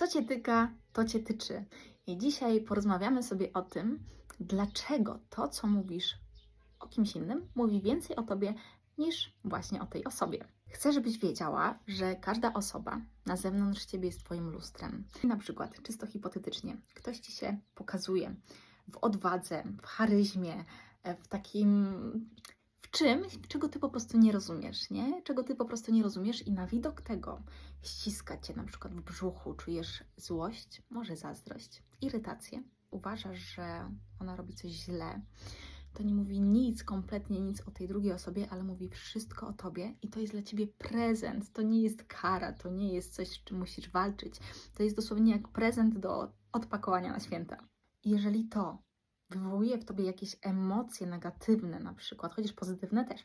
Co cię tyka, to cię tyczy. I dzisiaj porozmawiamy sobie o tym, dlaczego to, co mówisz o kimś innym, mówi więcej o tobie niż właśnie o tej osobie. Chcę, żebyś wiedziała, że każda osoba na zewnątrz ciebie jest twoim lustrem. Na przykład, czysto hipotetycznie, ktoś ci się pokazuje w odwadze, w charyzmie, w takim czymś, czego ty po prostu nie rozumiesz, nie? Czego ty po prostu nie rozumiesz i na widok tego ściska cię na przykład w brzuchu, czujesz złość, może zazdrość, irytację. Uważasz, że ona robi coś źle. To nie mówi nic, kompletnie nic o tej drugiej osobie, ale mówi wszystko o tobie i to jest dla ciebie prezent. To nie jest kara, to nie jest coś, z czym musisz walczyć. To jest dosłownie jak prezent do odpakowania na święta. Jeżeli to wywołuje w tobie jakieś emocje negatywne, na przykład, chociaż pozytywne też,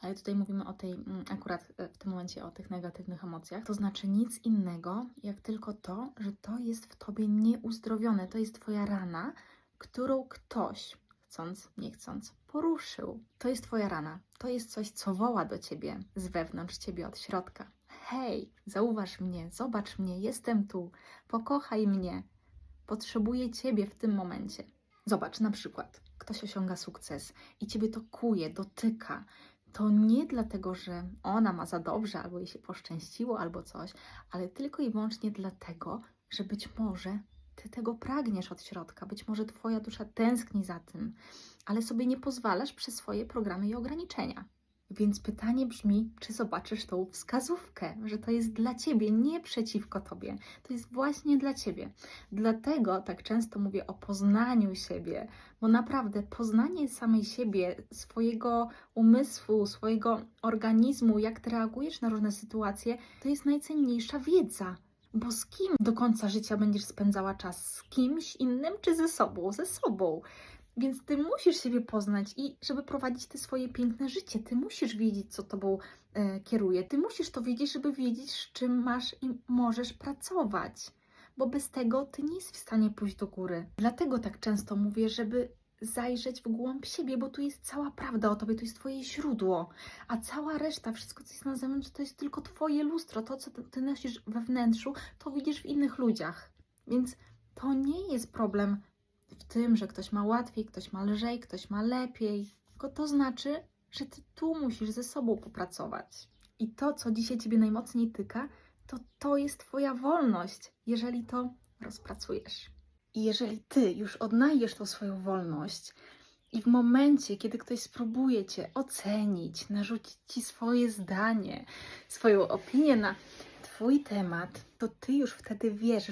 ale tutaj mówimy o tej, mm, akurat e, w tym momencie o tych negatywnych emocjach, to znaczy nic innego, jak tylko to, że to jest w tobie nieuzdrowione, to jest twoja rana, którą ktoś, chcąc, nie chcąc, poruszył. To jest twoja rana, to jest coś, co woła do ciebie z wewnątrz ciebie, od środka. Hej, zauważ mnie, zobacz mnie, jestem tu, pokochaj mnie, potrzebuję ciebie w tym momencie. Zobacz, na przykład, ktoś osiąga sukces i ciebie to kuje, dotyka. To nie dlatego, że ona ma za dobrze, albo jej się poszczęściło, albo coś, ale tylko i wyłącznie dlatego, że być może ty tego pragniesz od środka, być może twoja dusza tęskni za tym, ale sobie nie pozwalasz przez swoje programy i ograniczenia. Więc pytanie brzmi, czy zobaczysz tą wskazówkę, że to jest dla ciebie, nie przeciwko tobie. To jest właśnie dla ciebie. Dlatego tak często mówię o poznaniu siebie, bo naprawdę poznanie samej siebie, swojego umysłu, swojego organizmu, jak ty reagujesz na różne sytuacje, to jest najcenniejsza wiedza. Bo z kim do końca życia będziesz spędzała czas? Z kimś innym czy ze sobą? Ze sobą. Więc ty musisz siebie poznać i żeby prowadzić te swoje piękne życie, ty musisz wiedzieć, co tobą e, kieruje. Ty musisz to wiedzieć, żeby wiedzieć, z czym masz i możesz pracować. Bo bez tego ty nie jesteś w stanie pójść do góry. Dlatego tak często mówię, żeby zajrzeć w głąb siebie, bo tu jest cała prawda o tobie, to jest twoje źródło, a cała reszta, wszystko co jest na zewnątrz, to jest tylko twoje lustro, to co ty nosisz we wnętrzu, to widzisz w innych ludziach. Więc to nie jest problem w tym, że ktoś ma łatwiej, ktoś ma lżej, ktoś ma lepiej, tylko to znaczy, że ty tu musisz ze sobą popracować. I to, co dzisiaj ciebie najmocniej tyka, to to jest twoja wolność, jeżeli to rozpracujesz. I jeżeli ty już odnajdziesz tą swoją wolność i w momencie, kiedy ktoś spróbuje cię ocenić, narzucić ci swoje zdanie, swoją opinię na twój temat, to ty już wtedy wiesz,